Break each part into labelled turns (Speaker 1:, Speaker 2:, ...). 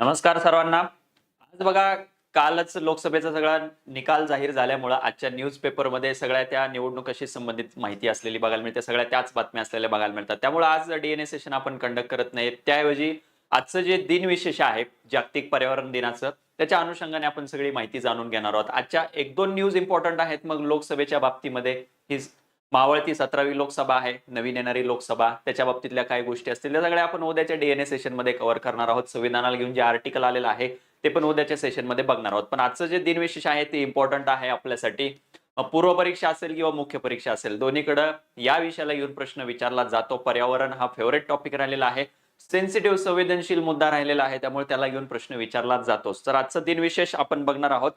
Speaker 1: नमस्कार सर्वांना. आज बघा कालच लोकसभेचा सगळा निकाल जाहीर झाल्यामुळं आजच्या न्यूजपेपरमध्ये सगळ्या त्या निवडणुकाशी संबंधित माहिती असलेली बघायला मिळते. सगळ्या त्याच बातम्या असलेल्या बघायला मिळतात. त्यामुळे आज डीएनए सेशन आपण कंडक्ट करत नाही त्याऐवजी आजचं जे दिनविशेष आहे जागतिक पर्यावरण दिनाचं त्याच्या अनुषंगाने आपण सगळी माहिती जाणून घेणार आहोत. आजच्या एक दोन न्यूज इम्पॉर्टंट आहेत. मग लोकसभेच्या बाबतीमध्ये ही मावळती सतरावी लोकसभा आहे नवीन येणारी लोकसभा त्याच्या बाबतीतल्या काही गोष्टी असतील. त्या सगळ्या आपण उद्याच्या डीएनए सेशनमध्ये कव्हर करणार आहोत. संविधानाला घेऊन जे आर्टिकल आलेलं आहे ते पण उद्याच्या सेशनमध्ये बघणार आहोत. पण आजचं जे दिनविशेष आहे ते इम्पॉर्टंट आहे आपल्यासाठी. पूर्व परीक्षा असेल किंवा मुख्य परीक्षा असेल दोन्हीकडे या विषयाला येऊन प्रश्न विचारला जातो. पर्यावरण हा फेवरेट टॉपिक राहिलेला आहे. सेन्सिटिव्ह संवेदनशील मुद्दा राहिलेला आहे त्यामुळे त्याला घेऊन प्रश्न विचारला जातोच तर आजचा दिनविशेष आपण बघणार आहोत.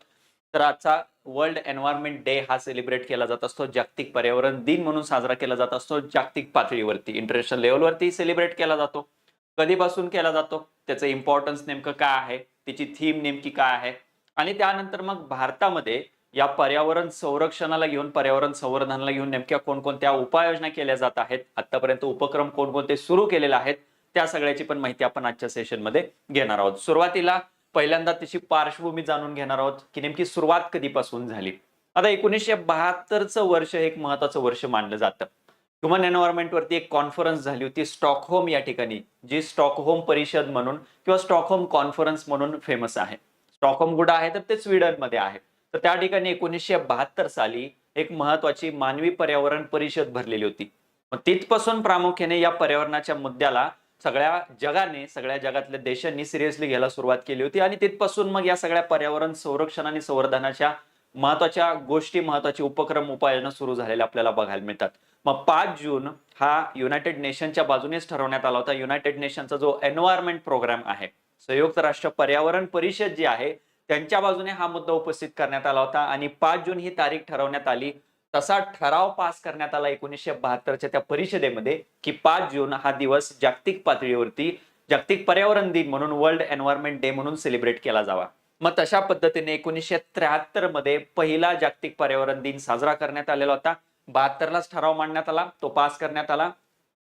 Speaker 1: तर आजचा वर्ल्ड एन्व्हायरमेंट डे हा सेलिब्रेट केला जात असतो. जागतिक पर्यावरण दिन म्हणून साजरा केला जात असतो. जागतिक पातळीवरती इंटरनॅशनल लेवलवरती सेलिब्रेट केला जातो. कधीपासून केला जातो? त्याचं इम्पॉर्टन्स नेमकं काय आहे? त्याची थीम नेमकी काय आहे? आणि त्यानंतर मग भारतामध्ये या पर्यावरण संरक्षणाला घेऊन पर्यावरण संवर्धनाला घेऊन नेमक्या कोणकोणत्या उपाययोजना केल्या जात आहेत? आतापर्यंत उपक्रम कोणकोणते सुरू केलेले आहेत? त्या सगळ्याची पण माहिती आपण आजच्या सेशनमध्ये घेणार आहोत. सुरुवातीला पहिल्यांदा त्याची पार्श्वभूमी जाणून घेणार आहोत की नेमकी सुरुवात कधीपासून झाली? आता एकोणीसशे बहात्तरचं वर्ष हे एक महत्वाचं वर्ष मानलं जातं. ह्युमन एन्व्हायरमेंट वरती एक कॉन्फरन्स झाली होती स्टॉकहोम या ठिकाणी जी स्टॉकहोम परिषद म्हणून किंवा स्टॉकहोम कॉन्फरन्स म्हणून फेमस आहे. स्टॉकहोम कुठं आहे? तर ते स्वीडनमध्ये आहे. तर त्या ठिकाणी एकोणीसशे बहात्तर साली एक महत्वाची मानवी पर्यावरण परिषद भरलेली होती. मग तिथपासून प्रामुख्याने या पर्यावरणाच्या मुद्द्याला सगळ्या जगाने सगळ्या जगातल्या देशांनी सिरियसली घ्यायला सुरुवात केली होती आणि तिथपासून मग या सगळ्या पर्यावरण संरक्षण आणि संवर्धनाच्या महत्त्वाच्या गोष्टी महत्त्वाचे उपक्रम उपाययोजना सुरू झालेल्या आपल्याला बघायला मिळतात. मग पाच जून हा युनायटेड नेशनच्या बाजूनेच ठरवण्यात आला होता. युनायटेड नेशनचा जो एन्व्हायरमेंट प्रोग्राम आहे संयुक्त राष्ट्र पर्यावरण परिषद जी आहे त्यांच्या बाजूने हा मुद्दा उपस्थित करण्यात आला होता आणि पाच जून ही तारीख ठरवण्यात आली. तसा ठराव पास करण्यात आला एकोणीसशे बहात्तरच्या त्या परिषदेमध्ये की पाच जून हा दिवस जागतिक पातळीवरती जागतिक पर्यावरण दिन म्हणून वर्ल्ड एन्व्हायरमेंट डे म्हणून सेलिब्रेट केला जावा. मग तशा पद्धतीने एकोणीसशे त्र्याहत्तरमध्ये पहिला जागतिक पर्यावरण दिन साजरा करण्यात आलेला होता. बहात्तरलाच ठराव मांडण्यात आला तो पास करण्यात आला.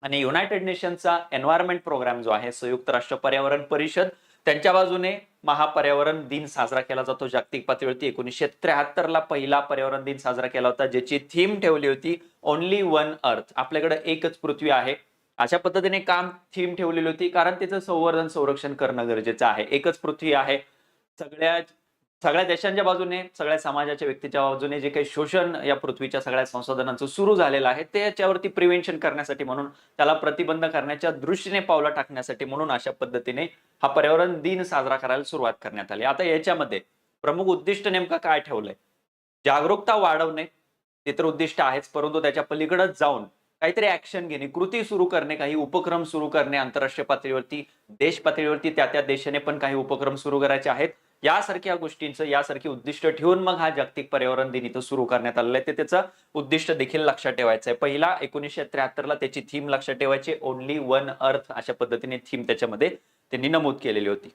Speaker 1: आणि युनायटेड नेशनचा एन्व्हायरमेंट प्रोग्राम जो आहे संयुक्त राष्ट्र पर्यावरण परिषद त्यांच्या बाजूने महापर्यावरण दिन साजरा केला जातो. जागतिक पातळीवरती एकोणीसशे त्र्याहत्तर ला पहिला पर्यावरण दिन साजरा केला होता ज्याची थीम ठेवली होती ओनली वन अर्थ आपल्याकडे एकच पृथ्वी आहे. अशा पद्धतीने काम थीम ठेवलेली होती कारण त्याचं संवर्धन संरक्षण करणं गरजेचं आहे. एकच पृथ्वी आहे. सगळ्या सगळ्या देशांच्या बाजूने सगळ्या समाजाच्या व्यक्तीच्या बाजूने जे काही शोषण या पृथ्वीच्या सगळ्या संसाधनांचं सुरू झालेलं आहे ते याच्यावरती प्रिव्हेन्शन करण्यासाठी म्हणून त्याला प्रतिबंध करण्याच्या दृष्टीने पावलं टाकण्यासाठी म्हणून अशा पद्धतीने हा पर्यावरण दिन साजरा करायला सुरुवात करण्यात आली. आता याच्यामध्ये प्रमुख उद्दिष्ट नेमकं काय ठेवलंय? जागरूकता वाढवणे ते तर उद्दिष्ट आहेच परंतु त्याच्या पलीकडे जाऊन काहीतरी ऍक्शन घेणे कृती सुरू करणे काही उपक्रम सुरू करणे आंतरराष्ट्रीय पातळीवरती देश पातळीवरती त्या त्या देशाने पण काही उपक्रम सुरू करायचे आहेत. यासारख्या गोष्टींचं यासारखी उद्दिष्ट ठेवून मग हा जागतिक पर्यावरण दिन इथं सुरू करण्यात आलेला आहे. ते त्याचं उद्दिष्ट देखील लक्षात ठेवायचं आहे पहिला एकोणीसशे त्र्याहत्तरला त्याची थीम लक्षात ठेवायची. ओनली वन अर्थ अशा पद्धतीने थीम त्याच्यामध्ये त्यांनी नमूद केलेली होती.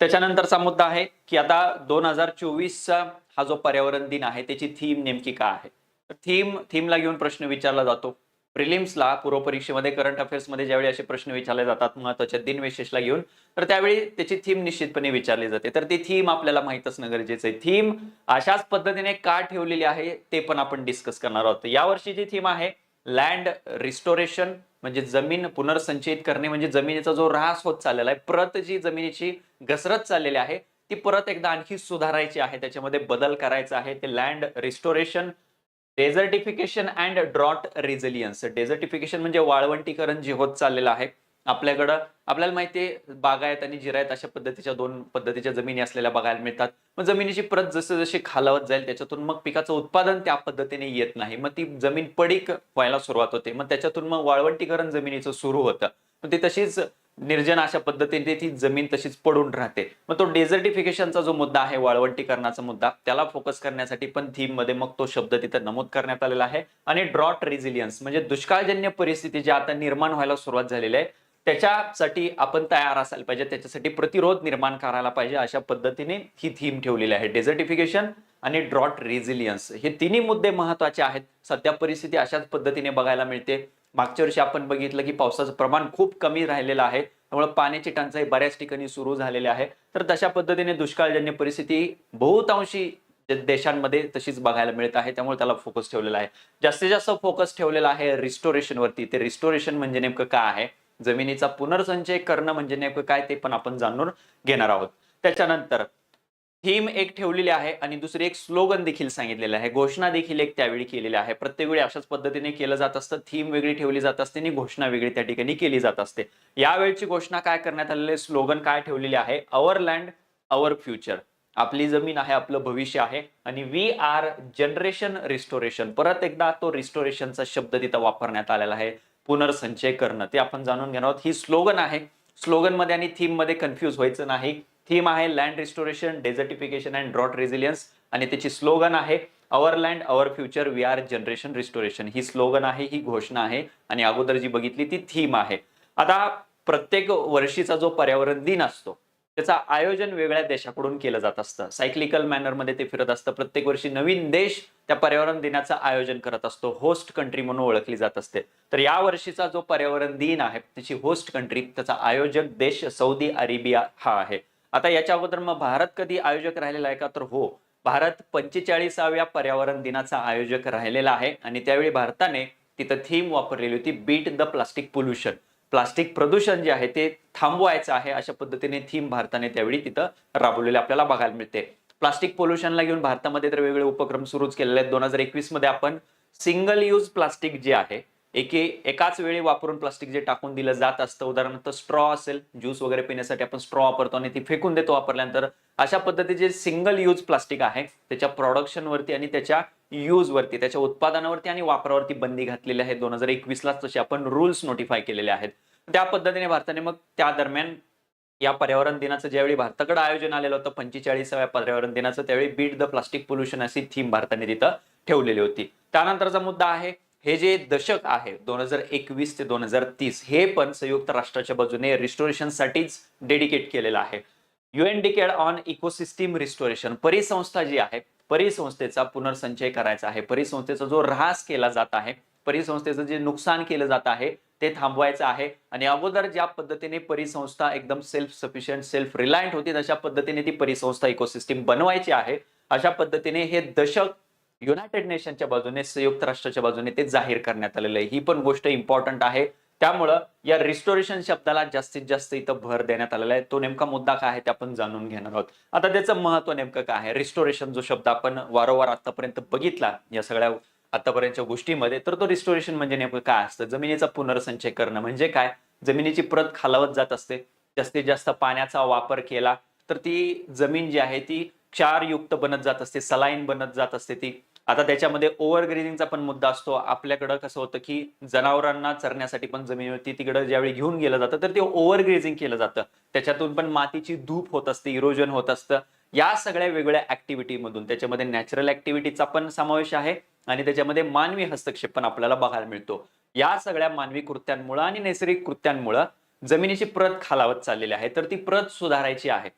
Speaker 1: त्याच्यानंतरचा मुद्दा आहे की आता दोन हजार चोवीसचा हा जो पर्यावरण दिन आहे त्याची थीम नेमकी काय आहे? थीम थीमला घेऊन प्रश्न विचारला जातो. प्रिलिम्सला पूर्व परीक्षेमध्ये करंट अफेअर्समध्ये ज्यावेळी असे प्रश्न विचारले जातात महत्त्वाच्या दिनविशेषला घेऊन तर त्यावेळी त्याची थीम निश्चितपणे विचारली जाते. तर ती थीम आपल्याला माहीत असणं गरजेचं आहे. थीम अशाच पद्धतीने का ठेवलेली आहे ते पण आपण डिस्कस करणार आहोत. या वर्षीची थीम आहे लँड रिस्टोरेशन म्हणजे जमीन पुनर्संचयित करणे म्हणजे जमिनीचा जो ऱ्हास होत चाललेला आहे प्रत जी जमिनीची घसरत चाललेली आहे ती परत एकदा आणखी सुधारायची आहे. त्याच्यामध्ये बदल करायचा आहे. ते land restoration desertification and drought resilience. Desertification म्हणजे वाळवंटीकरण जे होत चाललेलं आहे. आपल्याकडं आपल्याला माहिती आहे बागायत आणि जिरायत अशा पद्धतीच्या दोन पद्धतीच्या जमिनी असलेल्या बघायला मिळतात. मग जमिनीची परत जसं जशी खालावत जाईल त्याच्यातून मग पिकाचं उत्पादन त्या पद्धतीने येत नाही. मग ती जमीन पडीक व्हायला सुरुवात होते. मग त्याच्यातून मग वाळवंटीकरण जमिनीचं सुरू होतं. मग ती तशीच निर्जन अशा पद्धतीने ती जमीन तशीच पडून राहते. मग तो डेझर्टिफिकेशनचा जो मुद्दा आहे वाळवंटीकरणाचा मुद्दा त्याला फोकस करण्यासाठी पण थीममध्ये मग तो शब्द तिथं नमूद करण्यात आलेला आहे. आणि ड्रॉट रेझिलियन्स म्हणजे दुष्काळजन्य परिस्थिती जी आता निर्माण व्हायला सुरुवात झालेली आहे त्याच्यासाठी आपण तयार असायला पाहिजे त्याच्यासाठी प्रतिरोध निर्माण करायला पाहिजे अशा पद्धतीने ही थीम ठेवलेली आहे. डेझर्टिफिकेशन आणि ड्रॉट रेझिलियन्स हे तिन्ही मुद्दे महत्त्वाचे आहेत. सध्या परिस्थिती अशाच पद्धतीने बघायला मिळते. मागच्या वर्षी आपण बघितलं की पावसाचं प्रमाण खूप कमी राहिलेलं आहे. त्यामुळे पाण्याची टंचाई बऱ्याच ठिकाणी सुरू झालेली आहे. तर तशा पद्धतीने दुष्काळजन्य परिस्थिती बहुतांशी देशांमध्ये तशीच बघायला मिळत आहे. त्यामुळे त्याला फोकस ठेवलेला आहे. जास्तीत जास्त फोकस ठेवलेला आहे रिस्टोरेशनवरती ते रिस्टोरेशन म्हणजे नेमकं काय आहे? जमिनीचा पुनर्संचय करणं म्हणजे नेमकं काय ते पण आपण जाणून घेणार आहोत. त्याच्यानंतर थीम एक ठेवलेली आहे आणि दुसरी एक स्लोगन देखील सांगितलेलं आहे. घोषणा देखील एक त्यावेळी केलेली आहे. प्रत्येक वेळी अशाच पद्धतीने केलं जात असतं. थीम वेगळी ठेवली जात असते आणि घोषणा वेगळी त्या ठिकाणी केली जात असते. यावेळची घोषणा काय करण्यात आलेली स्लोगन काय ठेवलेली आहे? अवर लँड अवर फ्युचर आपली जमीन आहे आपलं भविष्य आहे आणि वी आर जनरेशन रिस्टोरेशन परत एकदा तो रिस्टोरेशनचा शब्द तिथं वापरण्यात आलेला आहे. पुनर्संचय करणं. ते आपण जाणून घेणार आहोत. ही स्लोगन आहे. स्लोगनमध्ये आणि थीममध्ये कन्फ्युज व्हायचं नाही. थीम आहे land restoration desertification and drought resilience आणि त्याची स्लोगन आहे our land our future we are generation restoration he slogan आहे ही घोषणा आहे. आणि अगोदर जी बघितली ती थीम आहे. आता प्रत्येक वर्षीचा जो पर्यावरण दिन असतो त्याचं आयोजन वेगळ्या देशाकडून केलं जात असतं. सायक्लिकल मॅनरमध्ये ते फिरत असतं. प्रत्येक वर्षी नवीन देश त्या पर्यावरण दिनाचं आयोजन करत असतो. होस्ट कंट्री म्हणून ओळखली जात असते. तर या वर्षीचा जो पर्यावरण दिन आहे त्याची होस्ट कंट्री त्याचा आयोजक देश सौदी अरेबिया हा आहे. आता याच्या अगोदर मग भारत कधी आयोजक राहिलेला आहे का? तर हो भारत पंचेचाळीसाव्या पर्यावरण दिनाचा आयोजक राहिलेला आहे आणि त्यावेळी भारताने तिथं थीम वापरलेली होती beat the plastic pollution plastic प्रदूषण जे आहे ते थांबवायचं आहे अशा पद्धतीने थीम भारताने त्यावेळी तिथं राबवलेले आपल्याला बघायला मिळते. प्लास्टिक पोल्युशनला घेऊन भारतामध्ये तर वेगवेगळे उपक्रम सुरूच केलेले आहेत. दोन हजार एकवीसमध्ये आपण सिंगल यूज प्लास्टिक जे आहे एके एकाच वेळी वापरून प्लास्टिक जे टाकून दिलं जात असतं. उदाहरणार्थ स्ट्रॉ असेल ज्यूस वगैरे पिण्यासाठी आपण स्ट्रॉ वापरतो आणि ती फेकून देतो वापरल्यानंतर. अशा पद्धतीचे सिंगल यूज प्लास्टिक आहे त्याच्या प्रोडक्शन वरती आणि त्याच्या यूज वरती त्याच्या उत्पादनावरती आणि वापरावरती बंदी घातलेली आहे. दोन हजार एकवीसलाच तसे आपण रुल्स नोटिफाय केलेले आहेत. त्या पद्धतीने भारताने मग त्या दरम्यान या पर्यावरण दिनाचं ज्यावेळी भारताकडे आयोजन आलेलं होतं पंचेचाळीसाव्या पर्यावरण दिनाचं त्यावेळी बीट द प्लास्टिक पोल्युशन अशी थीम भारताने तिथं ठेवलेली होती. त्यानंतरचा मुद्दा आहे हे जे दशक आहे दोन हजार एकवीस ते दोन हजार तीस हे पण संयुक्त राष्ट्राच्या बाजूने रिस्टोरेशनसाठीच डेडिकेट केलेलं आहे. UN decade on ecosystem restoration परिसंस्था जी आहे परिसंस्थेचा पुनर्संचय करायचा आहे. परिसंस्थेचा जो ऱ्हास केला जात आहे परिसंस्थेचं जे नुकसान केलं जात आहे ते थांबवायचं आहे. आणि अगोदर ज्या पद्धतीने परिसंस्था एकदम सेल्फ सफिशियंट सेल्फ रिलायंट होती तशा पद्धतीने ती परिसंस्था इकोसिस्टीम बनवायची आहे. अशा पद्धतीने हे दशक युनायटेड नेशनच्या बाजूने संयुक्त राष्ट्राच्या बाजूने ते जाहीर करण्यात आलेलं आहे. ही पण गोष्ट इम्पॉर्टंट आहे. त्यामुळं या रिस्टोरेशन शब्दाला जास्तीत जास्त इथं भर देण्यात आलेला आहे. तो नेमका मुद्दा काय आहे ते आपण जाणून घेणार आहोत. आता त्याचं महत्त्व नेमकं काय आहे? रिस्टोरेशन जो शब्द आपण वारंवार आतापर्यंत बघितला या सगळ्या आतापर्यंतच्या गोष्टीमध्ये तर तो रिस्टोरेशन म्हणजे नेमकं काय असतं? जमिनीचा पुनर्संचय करणं म्हणजे काय? जमिनीची प्रत खालावत जात असते. जास्तीत जास्त पाण्याचा वापर केला तर ती जमीन जी आहे ती क्षारयुक्त बनत जात असते सलाईन बनत जात असते ती. आता त्याच्यामध्ये ओव्हर ग्रेझिंगचा पण मुद्दा असतो. आपल्याकडं कसं होतं की जनावरांना चरण्यासाठी पण जमिनीवरती तिकडं ज्यावेळी घेऊन गेलं जातं तर ते ओव्हर ग्रेझिंग केलं जातं. त्याच्यातून पण मातीची धूप होत असते इरोजन होत असतं. या सगळ्या वेगवेगळ्या ऍक्टिव्हिटी मधून त्याच्यामध्ये नॅचरल ऍक्टिव्हिटीचा पण समावेश आहे आणि त्याच्यामध्ये मानवी हस्तक्षेप पण आपल्याला बघायला मिळतो. या सगळ्या मानवी कृत्यांमुळं आणि नैसर्गिक कृत्यांमुळं जमिनीची प्रत खालावत चाललेली आहे. तर ती प्रत सुधारायची आहे.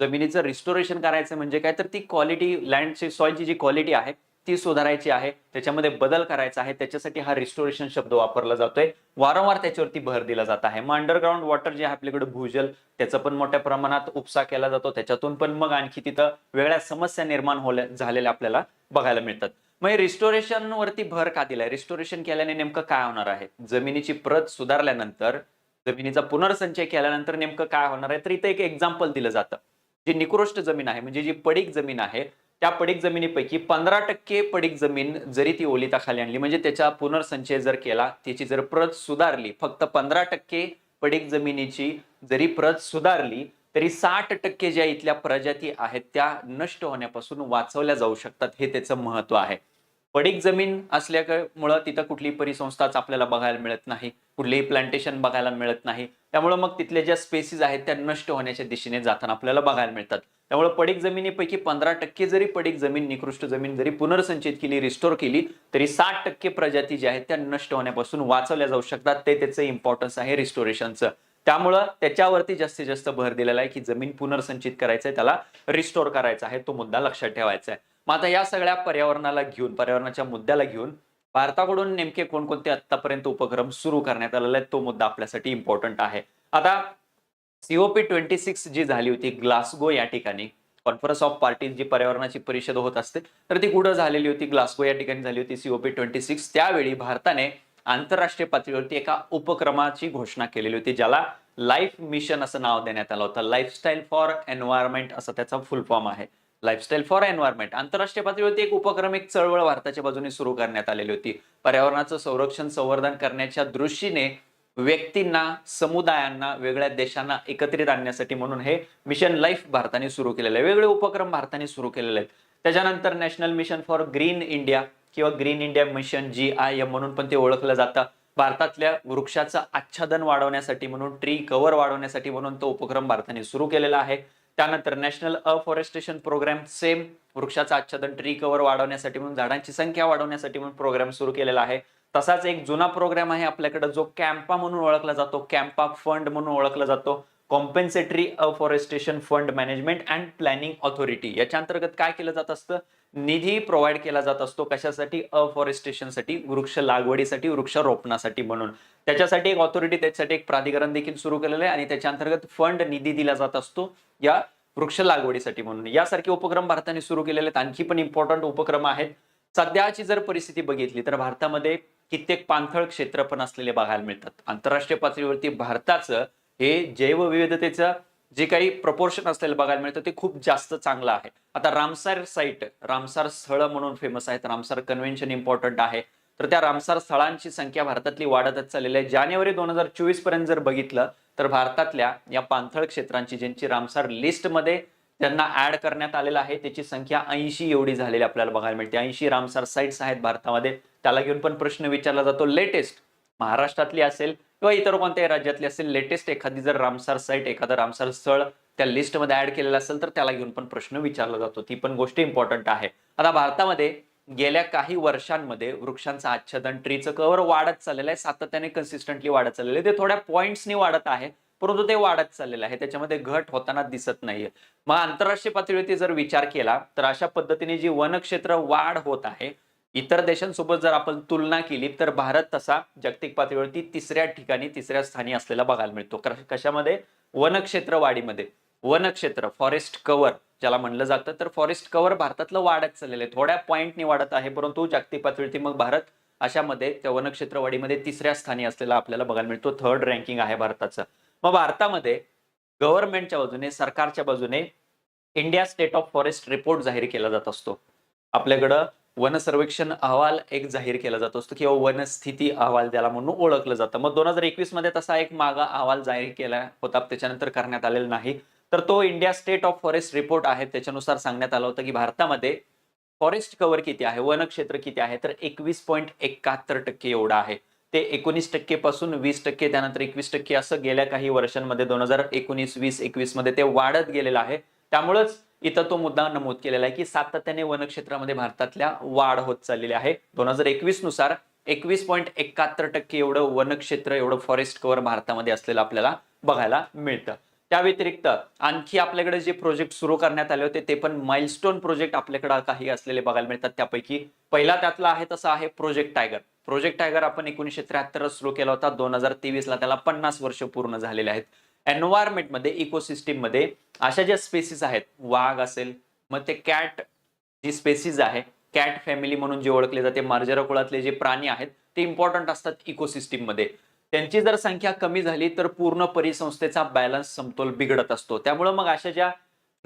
Speaker 1: जमिनीचं रिस्टोरेशन करायचं म्हणजे काय? तर ती क्वालिटी लँडची सॉइलची जी क्वालिटी आहे ती सुधारायची आहे त्याच्यामध्ये बदल करायचा आहे त्याच्यासाठी हा रिस्टोरेशन शब्द वापरला जातोय. वारंवार त्याच्यावरती भर दिला जात आहे. मग अंडरग्राऊंड वॉटर जे आहे आपल्याकडे भूजल त्याचा पण मोठ्या प्रमाणात उपसा केला जातो. त्याच्यातून पण मग आणखी तिथं वेगळ्या समस्या निर्माण होल्या झालेल्या आपल्याला बघायला मिळतात. मग रिस्टोरेशन वरती भर का दिलाय? रिस्टोरेशन केल्याने नेमकं काय होणार आहे? जमिनीची प्रत सुधारल्यानंतर जमिनीचा पुनर्संचय केल्यानंतर नेमकं काय होणार आहे? तर इथं एक एक्झाम्पल दिलं जातं. जी निकृष्ट जमीन आहे म्हणजे जी पडीक जमीन आहे त्या पडीक जमिनीपैकी पंधरा टक्के पडीक जमीन जरी ती ओलिताखाली आणली म्हणजे त्याचा पुनर्संचय जर केला त्याची जर प्रत सुधारली फक्त पंधरा टक्के पडीक जमिनीची जरी प्रत सुधारली तरी साठ टक्के ज्या इथल्या प्रजाती आहेत त्या नष्ट होण्यापासून वाचवल्या जाऊ शकतात हे त्याचं महत्त्व आहे. पडीक जमीन असल्यामुळं तिथं कुठली परिसंस्थाच आपल्याला बघायला मिळत नाही. कुठलेही प्लांटेशन बघायला मिळत नाही. त्यामुळे मग तिथल्या ज्या स्पेसीज आहेत त्या नष्ट होण्याच्या दिशेने जाताना आपल्याला बघायला मिळतात. त्यामुळे पडीक जमिनीपैकी पंधरा टक्के जरी पडीक जमीन निकृष्ट जमीन जरी पुनर्संचित केली रिस्टोर केली तरी साठ टक्के प्रजाती ज्या आहेत त्या नष्ट होण्यापासून वाचवल्या जाऊ शकतात. ते त्याचं इम्पॉर्टन्स आहे रिस्टोरेशनचं त्यामुळं त्याच्यावरती जास्तीत जास्त भर दिलेला आहे की जमीन पुनर्संचित करायचं आहे त्याला रिस्टोर करायचा आहे तो मुद्दा लक्षात ठेवायचा आहे. मग आता या सगळ्या पर्यावरणाला घेऊन पर्यावरणाच्या मुद्द्याला घेऊन भारताकडून नेमके कोणकोणते आतापर्यंत उपक्रम सुरू करण्यात आलेले आहेत तो मुद्दा आपल्यासाठी इम्पॉर्टंट आहे. आता सीओपी ट्वेंटी सिक्स जी झाली होती ग्लासगो या ठिकाणी कॉन्फरन्स ऑफ पार्टीज जी पर्यावरणाची परिषद होत असते तर ती कुठं झालेली होती ग्लासगो या ठिकाणी झाली होती सीओपी ट्वेंटी सिक्स त्यावेळी भारताने आंतरराष्ट्रीय पातळीवरती एका उपक्रमाची घोषणा केलेली होती ज्याला लाईफ मिशन असं नाव देण्यात आलं होतं. लाईफस्टाईल फॉर एन्व्हायरमेंट असं त्याचा फुल फॉर्म आहे. लाईफस्टाईल फॉर एन्व्हायरमेंट आंतरराष्ट्रीय पातळीवरती एक उपक्रम एक चळवळ भारताच्या बाजूने सुरू करण्यात आलेली होती. पर्यावरणाचं संरक्षण संवर्धन करण्याच्या दृष्टीने व्यक्तींना समुदायांना वेगळ्या देशांना एकत्रित आणण्यासाठी म्हणून हे मिशन लाईफ भारताने सुरू केलेलं आहे. वेगळे उपक्रम भारताने सुरू केलेले आहेत. त्याच्यानंतर national mission for green India किंवा green India mission G I M म्हणून पण ते ओळखलं जातं. भारतातल्या वृक्षाचं आच्छादन वाढवण्यासाठी म्हणून ट्री कव्हर वाढवण्यासाठी म्हणून तो उपक्रम भारताने सुरू केलेला आहे. त्यानंतर नॅशनल अफॉरेस्टेशन प्रोग्राम सेम वृक्षाचं आच्छादन ट्री कव्हर वाढवण्यासाठी म्हणून झाडांची संख्या वाढवण्यासाठी म्हणून प्रोग्राम सुरू केलेला आहे. तसाच एक जुना प्रोग्राम आहे आपल्याकडे जो कॅम्पा म्हणून ओळखला जातो कॅम्पा फंड म्हणून ओळखला जातो. Compensatory afforestation fund management and planning authority याच्या अंतर्गत काय केलं जात असतं? निधी प्रोव्हाइड केला जात असतो कशासाठी? अफॉरेस्टेशनसाठी वृक्ष लागवडीसाठी वृक्षारोपणासाठी म्हणून. त्याच्यासाठी एक ऑथॉरिटी त्याच्यासाठी एक प्राधिकरण देखील सुरू केलेलं आहे आणि त्याच्या अंतर्गत फंड निधी दिला जात असतो या वृक्ष लागवडीसाठी म्हणून. यासारखे उपक्रम भारताने सुरू केलेले आहेत. आणखी पण इम्पॉर्टंट उपक्रम आहेत. सध्याची जर परिस्थिती बघितली तर भारतामध्ये कित्येक पाणथळ क्षेत्र पण असलेले बघायला मिळतात. आंतरराष्ट्रीय पातळीवरती भारताचं हे जैवविविधतेचं जे काही प्रपोर्शन असलेलं बघायला मिळतं ते खूप जास्त चांगलं आहे. आता रामसार साईट रामसार स्थळ म्हणून फेमस आहेत रामसार कन्व्हेन्शन इम्पॉर्टंट आहे. तर त्या रामसार स्थळांची संख्या भारतातली वाढतच चाललेली आहे. जानेवारी दोन हजार चोवीसपर्यंत जर बघितलं तर भारतातल्या या पाणथळ क्षेत्रांची ज्यांची रामसार लिस्टमध्ये त्यांना ऍड करण्यात आलेलं आहे त्याची संख्या ऐंशी एवढी झालेली आपल्याला बघायला मिळते. ऐंशी रामसार साईट्स आहेत भारतामध्ये. त्याला घेऊन पण प्रश्न विचारला जातो. लेटेस्ट महाराष्ट्रातली असेल किंवा इतर कोणत्याही राज्यातले असेल लेटेस्ट एखादी जर रामसार साईट एखादं रामसार स्थळ त्या लिस्टमध्ये ऍड केलेलं असेल तर त्याला घेऊन पण प्रश्न विचारला जातो. ती पण गोष्ट इम्पॉर्टंट आहे. आता भारतामध्ये गेल्या काही वर्षांमध्ये वृक्षांचं आच्छादन ट्रीचं कव्हर वाढत चाललेलं आहे. सातत्याने कन्सिस्टंटली वाढत चाललेलं आहे. ते थोड्या पॉईंट्सनी वाढत आहे परंतु ते वाढत चाललेलं आहे. त्याच्यामध्ये घट होताना दिसत नाहीये. मग आंतरराष्ट्रीय पातळीवरती जर विचार केला तर अशा पद्धतीने जी वनक्षेत्र वाढ होत आहे इतर देशांसोबत जर आपण तुलना केली तर भारत तसा जागतिक पातळीवरती तिसऱ्या ठिकाणी तिसऱ्या स्थानी असलेला बघायला मिळतो. कशामध्ये? वनक्षेत्र वाढीमध्ये. वनक्षेत्र फॉरेस्ट कव्हर ज्याला म्हणलं जातं. तर फॉरेस्ट कव्हर भारतातलं वाढत चाललेलं आहे. थोड्या पॉईंटनी वाढत आहे परंतु जागतिक पातळीवरती मग भारत अशामध्ये त्या वनक्षेत्र वाढीमध्ये तिसऱ्या स्थानी असलेला आपल्याला बघायला मिळतो. थर्ड रँकिंग आहे भारताचं. मग भारतामध्ये गव्हर्नमेंटच्या बाजूने सरकारच्या बाजूने India state of forest report जाहीर केला जात असतो. आपल्याकडं वन सर्वेक्षण अहवाल एक जाहीर केला जात. असतो किंवा वनस्थिती अहवाल ज्याला म्हणून ओळखलं जातं. मग दोन हजार एकवीसमध्ये तसा एक मागा अहवाल जाहीर केला होता. त्याच्यानंतर करण्यात आलेला नाही. तर तो India state of forest report आहे. त्याच्यानुसार सांगण्यात आलं होतं की भारतामध्ये फॉरेस्ट कव्हर किती आहे? वनक्षेत्र किती आहे? तर एकवीस पॉईंट एकाहत्तर टक्के एवढं आहे. ते एकोणीस टक्के पासून वीस टक्के त्यानंतर एकवीस टक्के असं गेल्या काही वर्षांमध्ये दोन हजार एकोणीस वीस एकवीसमध्ये ते वाढत गेलेलं आहे. त्यामुळेच इथं तो मुद्दा नमूद केलेला आहे की सातत्याने वनक्षेत्रामध्ये भारतातल्या वाढ होत चाललेली आहे. दोन हजार एकवीसनुसार एकवीस पॉईंट एकाहत्तर टक्के एवढं वनक्षेत्र एवढं फॉरेस्ट कव्हर भारतामध्ये असलेलं आपल्याला बघायला मिळतं. त्या व्यतिरिक्त आणखी आपल्याकडे जे प्रोजेक्ट सुरू करण्यात आले होते ते पण माइलस्टोन प्रोजेक्ट आपल्याकडे काही असलेले बघायला मिळतात. त्यापैकी पहिला त्यातला आहे तसा आहे प्रोजेक्ट टायगर प्रोजेक्ट टायगर आपण एकोणीसशे त्र्याहत्तर सुरू केला होता. दोन हजार तेवीस ला त्याला पन्नास वर्ष पूर्ण झालेले आहेत. एन्व्हायरमेंटमध्ये इकोसिस्टीममध्ये अशा ज्या स्पेसिस आहेत वाघ असेल मग ते कॅट जी स्पेसिस आहे कॅट फॅमिली म्हणून जे ओळखले जाते मार्जरा कुळातले जे प्राणी आहेत ते इम्पॉर्टंट असतात इकोसिस्टीममध्ये. त्यांची जर संख्या कमी झाली तर पूर्ण परिसंस्थेचा बॅलन्स समतोल बिघडत असतो. त्यामुळे मग अशा ज्या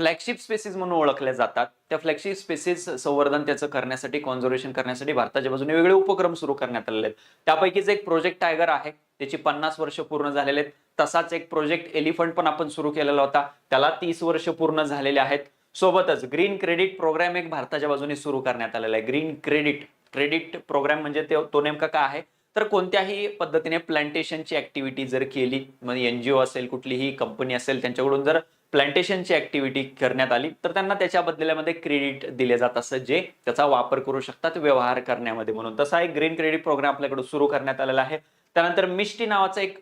Speaker 1: फ्लॅगशिप स्पेसिस म्हणून ओळखल्या जातात. त्या फ्लॅगशिप स्पेसिस संवर्धन त्याचं करण्यासाठी कॉन्झर्वेशन करण्यासाठी भारताच्या बाजूने वेगळे उपक्रम सुरू करण्यात आलेले आहेत. त्यापैकीच एक प्रोजेक्ट टायगर आहे. त्याची पन्नास वर्ष पूर्ण झालेले आहेत. तसाच एक प्रोजेक्ट एलिफंट पण आपण सुरू केलेला होता. त्याला तीस वर्ष पूर्ण झालेले आहेत. सोबतच ग्रीन क्रेडिट प्रोग्राम एक भारताच्या बाजूने सुरू करण्यात आलेला आहे. ग्रीन क्रेडिट क्रेडिट प्रोग्राम म्हणजे ते- तो नेमका काय आहे? तर कोणत्याही पद्धतीने प्लांटेशनची ऍक्टिव्हिटी जर केली म्हणजे एनजीओ असेल कुठलीही कंपनी असेल त्यांच्याकडून जर प्लांटेशनची ऍक्टिव्हिटी करण्यात आली. तर त्यांना त्याच्या बदल्यामध्ये क्रेडिट दिले जात असं जे त्याचा वापर करू शकतात व्यवहार करण्यामध्ये. म्हणून तसा एक ग्रीन क्रेडिट प्रोग्राम आपल्याकडे सुरू करण्यात आलेला आहे. त्यानंतर मिष्टी नावाचा एक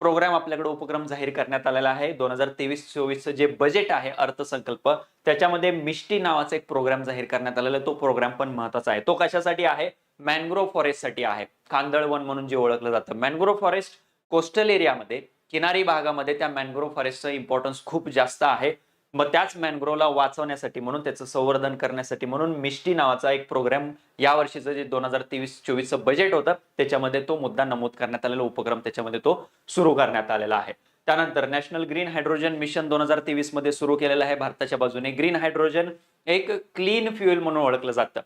Speaker 1: प्रोग्राम आपल्याकडे उपक्रम जाहीर करण्यात आलेला आहे. दोन हजार तेवीस चोवीसचं जे बजेट आहे अर्थसंकल्प त्याच्यामध्ये मिष्टी नावाचा एक प्रोग्राम जाहीर करण्यात आलेला आहे. तो प्रोग्राम पण महत्त्वाचा आहे. तो कशासाठी आहे? मॅनग्रोव्ह फॉरेस्टसाठी आहे. कांदळवन म्हणून जे ओळखलं जातं. मॅनग्रोव्ह फॉरेस्ट कोस्टल एरियामध्ये किनारी भागामध्ये त्या मॅनग्रोव्ह फॉरेस्टचं इम्पॉर्टन्स खूप जास्त आहे. मग त्याच मॅनग्रोव्हला वाचवण्यासाठी म्हणून त्याचं संवर्धन करण्यासाठी म्हणून मिष्टी नावाचा एक प्रोग्राम या वर्षीचं जे दोन हजार तेवीस चोवीसचं बजेट होतं त्याच्यामध्ये तो मुद्दा नमूद करण्यात आलेला उपक्रम त्याच्यामध्ये तो सुरू करण्यात आलेला आहे. त्यानंतर नॅशनल ग्रीन हायड्रोजन मिशन दोन हजार तेवीसमध्ये सुरू केलेलं आहे भारताच्या बाजूने. ग्रीन हायड्रोजन एक क्लीन फ्युएल म्हणून ओळखलं जातं.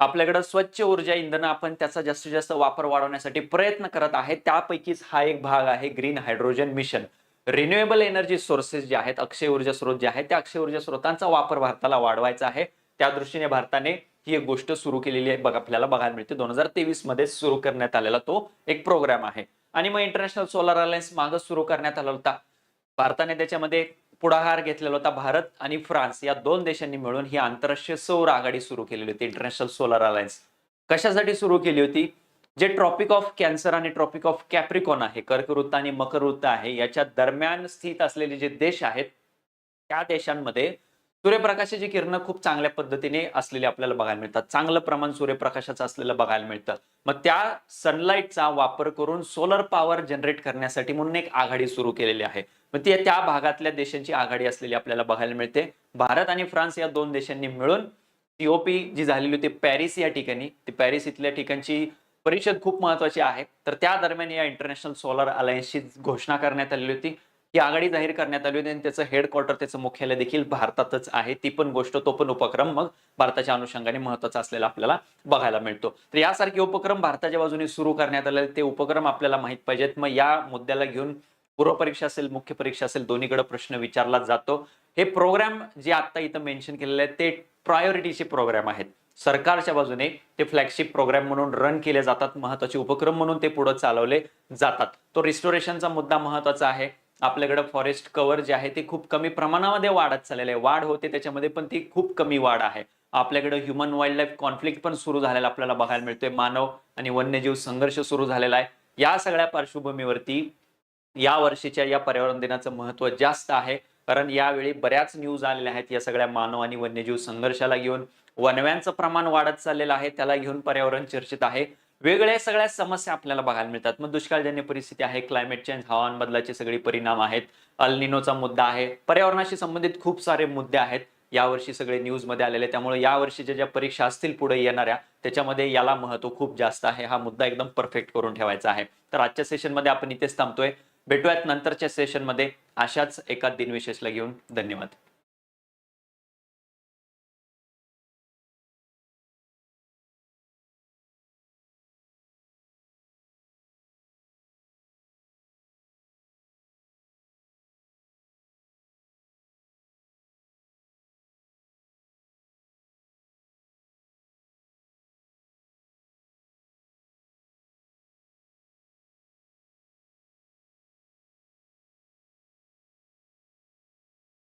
Speaker 1: आपल्याकडं स्वच्छ ऊर्जा इंधन आपण त्याचा जास्तीत जास्त वापर वाढवण्यासाठी प्रयत्न करत आहे त्यापैकीच हा एक भाग आहे green hydrogen mission. Renewable energy sources जे आहेत अक्षय ऊर्जा स्रोत जे आहेत त्या अक्षय ऊर्जा स्रोतांचा वापर भारताला वाढवायचा आहे. त्या दृष्टीने भारताने ही एक गोष्ट सुरू केलेली आहे. बघ आपल्याला बघायला मिळते. दोन हजार तेवीसमध्ये सुरू करण्यात आलेला तो एक प्रोग्राम आहे. आणि मग इंटरनॅशनल सोलार अलायन्स मागं सुरू करण्यात आला होता. भारताने त्याच्यामध्ये पुढाकार घेतलेला होता भारत आणि फ्रान्स. या दोन देशांनी मिळून ही आंतरराष्ट्रीय सौर आघाडी सुरू केलेली होती. इंटरनॅशनल सोलर अलायन्स कशासाठी सुरू केली होती? जे ट्रॉपिक ऑफ कॅन्सर आणि ट्रॉपिक ऑफ कॅप्रिकॉन आहे कर्कवृत्त आणि मकरवृत्त आहे याच्या दरम्यान स्थित असलेले जे देश आहेत त्या देशांमध्ये सूर्यप्रकाशाची किरणं खूप चांगल्या पद्धतीने असलेली आपल्याला बघायला मिळतात. चांगलं प्रमाण सूर्यप्रकाशाचं असलेलं बघायला मिळतं. मग त्या सनलाईटचा वापर करून सोलर पॉवर जनरेट करण्यासाठी म्हणून एक आघाडी सुरू केलेली आहे. मग ती त्या भागातल्या देशांची आघाडी असलेली आपल्याला बघायला मिळते. भारत आणि फ्रान्स या दोन देशांनी मिळून सीओपी जी झालेली होती पॅरिस या ठिकाणी ती पॅरिस इथल्या ठिकाणची परिषद खूप महत्वाची आहे. तर त्या दरम्यान या इंटरनॅशनल सोलर अलायन्सची घोषणा करण्यात आलेली होती. ही आघाडी जाहीर करण्यात आली होती आणि त्याचं हेडक्वार्टर त्याचं मुख्यालय देखील भारतातच आहे. ती पण गोष्ट तो पण उपक्रम मग भारताच्या अनुषंगाने महत्त्वाचा असलेला आपल्याला बघायला मिळतो. तर यासारखे उपक्रम भारताच्या बाजूने सुरू करण्यात आले. ते उपक्रम आपल्याला माहीत पाहिजेत. मग या मुद्द्याला घेऊन पूर्वपरीक्षा असेल मुख्य परीक्षा असेल दोन्हीकडे प्रश्न विचारला जातो. हे प्रोग्राम जे आता इथं मेन्शन केलेले आहेत ते प्रायोरिटीचे प्रोग्राम आहेत. सरकारच्या बाजूने ते फ्लॅगशिप प्रोग्राम म्हणून रन केले जातात. महत्त्वाचे उपक्रम म्हणून ते पुढे चालवले जातात. तो रिस्टोरेशनचा मुद्दा महत्त्वाचा आहे. आपल्याकडं फॉरेस्ट कव्हर जे आहे ते खूप कमी प्रमाणामध्ये वाढत चाललेलं आहे. वाढ होते त्याच्यामध्ये पण ती खूप कमी वाढ आहे. आपल्याकडे ह्युमन वाईल्ड लाईफ कॉन्फ्लिक्ट पण सुरू झालेला आपल्याला बघायला मिळतोय. मानव आणि वन्यजीव संघर्ष सुरू झालेला आहे. या सगळ्या पार्श्वभूमीवरती या वर्षीच्या या पर्यावरण दिनाचं महत्त्व जास्त आहे. कारण यावेळी बऱ्याच न्यूज आलेल्या आहेत. या सगळ्या मानव आणि वन्यजीव संघर्षाला घेऊन वनव्यांचं प्रमाण वाढत चाललेलं आहे. त्याला घेऊन पर्यावरण चर्चित आहे. वेगळ्या सगळ्या समस्या आपल्याला बघायला मिळतात. मग दुष्काळजन्य परिस्थिती आहे क्लायमेट चेंज हवामान बदलाचे सगळे परिणाम आहेत. अल्निनोचा मुद्दा आहे. पर्यावरणाशी संबंधित खूप सारे मुद्दे आहेत. यावर्षी सगळे न्यूजमध्ये आलेले त्यामुळे यावर्षीच्या ज्या परीक्षा असतील पुढे येणाऱ्या त्याच्यामध्ये याला महत्त्व खूप जास्त आहे. हा मुद्दा एकदम परफेक्ट करून ठेवायचा आहे. तर आजच्या सेशनमध्ये आपण इथेच थांबतोय. भेटूयात नंतरच्या सेशनमध्ये अशाच एका दिनविशेषला घेऊन धन्यवाद.